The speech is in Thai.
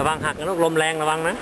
ระวังหักนะลูกลมแรงระวังนะ